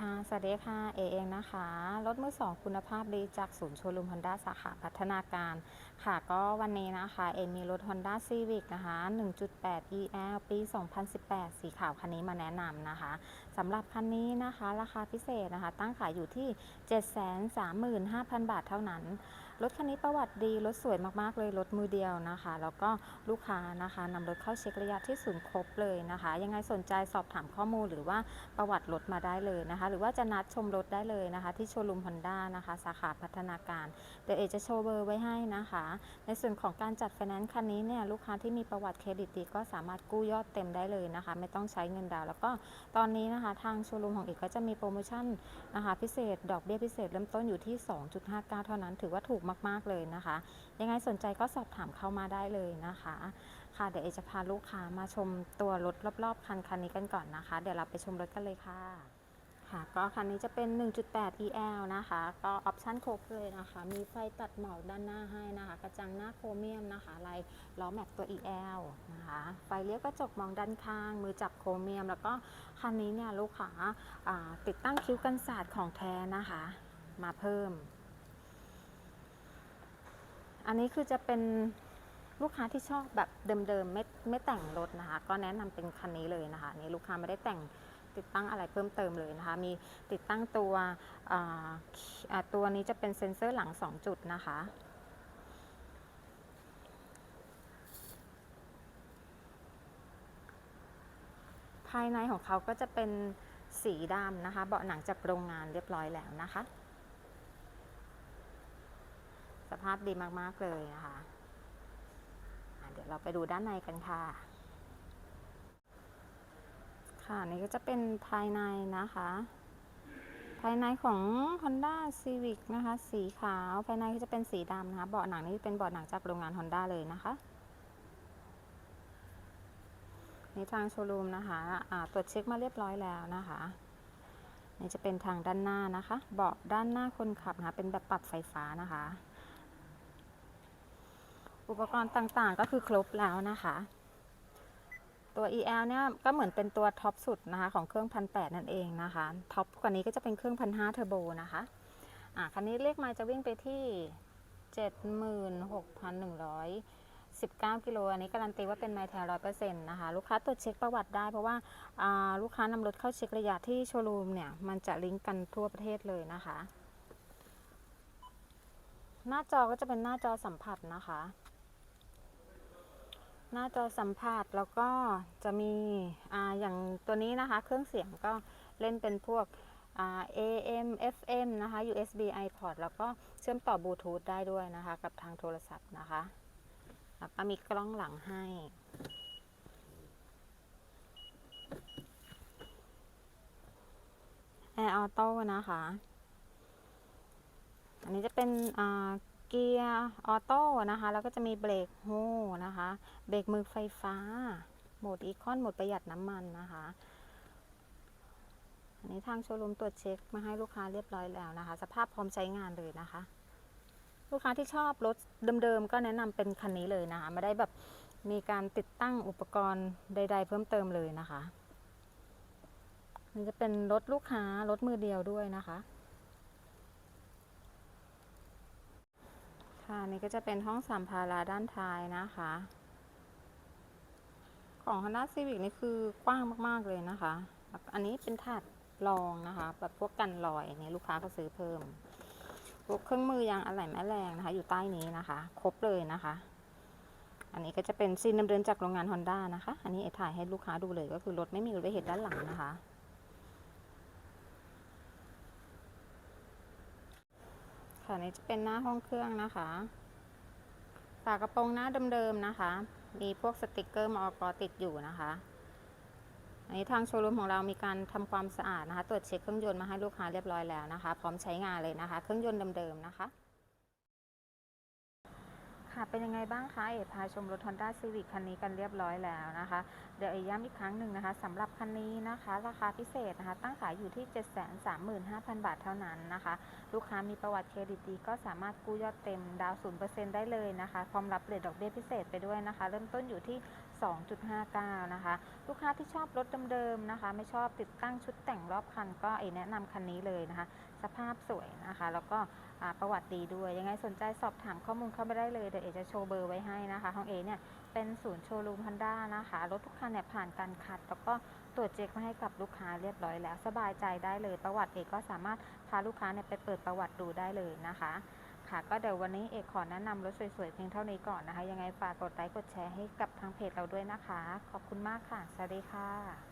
ค่ะ สวัสดีค่ะ เอเองนะคะ รถมือสองคุณภาพดีจากศูนย์โชว์รูมฮอนด้าสาขาพัฒนาการ ค่ะก็วันนี้นะคะเอมีรถ Honda Civic นะคะ 1.8 EL ปี 2018 สีขาวคันนี้มาแนะนำนะคะสำหรับคันนี้นะคะราคาพิเศษนะคะ ตั้งขายอยู่ที่ 735,000 บาทเท่านั้น รถคันนี้ประวัติดี รถสวยมากๆเลย รถมือเดียวนะคะ แล้วก็ลูกค้านะคะนำรถเข้าเช็คระยะที่ศูนย์ครบเลยนะคะ ยังไงสนใจสอบถามข้อมูลหรือว่าประวัติรถมาได้เลยนะคะ หรือว่าจะนัดชมรถได้เลยนะคะ ที่โชว์รูมฮอนด้านะคะ สาขาพัฒนาการเดี๋ยวเอจะโชว์เบอร์ไว้ให้นะคะในส่วนของการจัดไฟแนนซ์คันนี้เนี่ยลูกค้าที่มีประวัติเครดิตดีก็สามารถกู้ยอดเต็มได้เลยนะคะ ไม่ต้องใช้เงินดาวน์แล้วก็ตอนนี้นะคะ ทางโชว์รูมของเอกก็จะมีโปรโมชั่นนะคะพิเศษ ดอกเบี้ยพิเศษเริ่มต้นอยู่ที่ 2.59 เท่านั้น ถือว่าถูกมากๆเลยนะคะ ยังไงสนใจก็สอบถามเข้ามาได้เลยนะคะค่ะเดี๋ยวเอจะพาลูกค้ามาชมตัวรถรอบๆคันคันนี้กันก่อนนะคะ เดี๋ยวเราไปชมรถกันเลยค่ะ ค่ะก็คันนี้จะเป็น 1.8 EL นะคะ ก็ออปชั่นครบเลยนะคะ มีไฟตัดหมอกด้านหน้าให้นะคะ กระจังหน้าโครเมียมนะคะลายล้อแม็กตัว EL นะคะ ไฟเลี้ยวกระจกมองด้านข้าง มือจับโครเมียม แล้วก็คันนี้เนี่ยลูกค้าติดตั้งคิ้วกันศาสตร์ของแท้นะคะ มาเพิ่ม อันนี้คือจะเป็นลูกค้าที่ชอบแบบเดิมๆไม่ไม่แต่งรถนะคะ ก็แนะนำเป็นคันนี้เลยนะคะนี่ลูกค้าไม่ได้แต่ง ติดตั้งอะไรเพิ่มเติมเลยนะคะ มีติดตั้งตัวตัวนี้จะเป็นเซ็นเซอร์หลัง 2 จุดนะคะภายในของเขาก็จะเป็นสีดำนะคะ เบาะหนังจากโรงงานเรียบร้อยแล้วนะคะ สภาพดีมาก ๆ เลยนะคะะเดี๋ยวเราไปดูด้านในกันค่ะ ค่ะนี่ก็จะเป็นภายในนะคะ ภายในของ Honda Civic นะคะ สีขาวภายในก็จะเป็นสีดำนะคะ เบาะหนังนี่เป็นเบาะหนังจากโรงงาน Honda เลยนะคะนี่ทางโชว์รูมนะคะะตรวจเช็คมาเรียบร้อยแล้วนะคะนี่จะเป็นทางด้านหน้านะคะ เบาะด้านหน้าคนขับนะคะ เป็นแบบปรับไฟฟ้านะคะ อุปกรณ์ต่างๆก็คือครบแล้วนะคะ ตัว EL เนี่ยก็เหมือนเป็นตัวท็อปสุดนะคะของเครื่องพันแนั่นเองนะคะท็อปกว่านี้ก็จะเป็นเครื่องพันห้าเทอร์โบนะคะอ่าคันนี้เลขไมล์จะวิ่งไปที่ 76,119 กิโลอันนี้การันตีว่าเป็นไมล์แท้ร้อยเปอร์เซ็นต์นะคะลูกค้าตรวจเช็คประวัติได้เพราะว่าอ่าลูกค้านำรถเข้าเช็คระยะที่โชว์รูมเนี่ยมันจะลิงก์กันทั่วประเทศเลยนะคะ หน้าจอก็จะเป็นหน้าจอสัมผัสนะคะ หน้าจอสัมผัสแล้วก็จะมีอ่าอย่างตัวนี้นะคะ เครื่องเสียงก็เล่นเป็นพวกอ่า AM FM นะคะ USB iPod แล้วก็เชื่อมต่อบลูทูธได้ด้วยนะคะ กับทางโทรศัพท์นะคะ แล้วก็มีกล้องหลังให้ แอร์ออโต้นะคะ อันนี้จะเป็น เกียร์ออโต้นะคะ แล้วก็จะมีเบรกโฮนะคะ เบรกมือไฟฟ้า โหมดอีคอน โหมดประหยัดน้ำมันนะคะ อันนี้ทางโชว์รูมตรวจเช็คมาให้ลูกค้าเรียบร้อยแล้วนะคะ สภาพพร้อมใช้งานเลยนะคะ ลูกค้าที่ชอบรถเดิมๆ ก็แนะนำเป็นคันนี้เลยนะคะ ไม่ได้แบบมีการติดตั้งอุปกรณ์ใด ๆ เพิ่มเติมเลยนะคะนี่จะเป็นรถลูกค้ารถมือเดียวด้วยนะคะ ค่ะนี่ก็จะเป็นห้องสัมภาระด้านท้ายนะคะ ของ Honda Civic นี่คือกว้างมาก ๆ เลยนะคะ อันนี้เป็นถาดรองนะคะ แบบพวกกันรอยอันนี้ลูกค้าก็ซื้อเพิ่มพวกเครื่องมือยางอะไหล่แม่แรงนะคะ อยู่ใต้นี้นะคะ ครบเลยนะคะ อันนี้ก็จะเป็นซีนดำเนินจากโรงงาน Honda นะคะ อันนี้เอถ่ายให้ลูกค้าดูเลยก็คือรถไม่มีอุบัติเหตุด้านหลังนะคะ ค่ะนี่จะเป็นหน้าห้องเครื่องนะคะฝากระโปรงหน้าเดิมๆนะคะ มีพวกสติกเกอร์มอกติดอยู่นะคะอันนี้ทางโชว์รูมของเรามีการทำความสะอาดนะคะ ตรวจเช็คเครื่องยนต์มาให้ลูกค้าเรียบร้อยแล้วนะคะ พร้อมใช้งานเลยนะคะ เครื่องยนต์เดิมๆนะคะ ค่ะ เป็นยังไงบ้างคะ เอ๋พาชมรถ Honda Civic คันนี้กันเรียบร้อยแล้วนะคะ เดี๋ยวเอ๋ย้ำอีกครั้งหนึ่งนะคะสำหรับคันนี้นะคะ ราคาพิเศษนะคะ ตั้งขายอยู่ที่ 735,000 บาทเท่านั้นนะคะ ลูกค้ามีประวัติเครดิตดีก็สามารถกู้ยอดเต็มดาวน์0%ได้เลยนะคะ พร้อมรับเลทดอกเบี้ยพิเศษไปด้วยนะคะ เริ่มต้นอยู่ที่ 2.59 นะคะ ลูกค้าที่ชอบรถเดิมๆนะคะ ไม่ชอบติดตั้งชุดแต่งรอบคัน ก็เอแนะนำคันนี้เลยนะคะ สภาพสวยนะคะ แล้วก็ประวัติดีด้วย ยังไงสนใจสอบถามข้อมูลเข้าไปได้เลย เดี๋ยวเอจะโชว์เบอร์ไว้ให้นะคะของเอเนี่ยเป็นศูนย์โชว์รูมฮอนด้านะคะ รถทุกคันเนี่ยผ่านการคัด แล้วก็ตรวจเช็คมาให้กับลูกค้าเรียบร้อยแล้ว สบายใจได้เลย ประวัติเอก็สามารถพาลูกค้าเนี่ยไปเปิดประวัติดูได้เลยนะคะ ค่ะ ก็เดี๋ยววันนี้เอกขอแนะนำรถสวยๆเพียงเท่านี้ก่อนนะคะ ยังไงฝากกดไลค์กดแชร์ให้กับทางเพจเราด้วยนะคะ ขอบคุณมากค่ะ สวัสดีค่ะ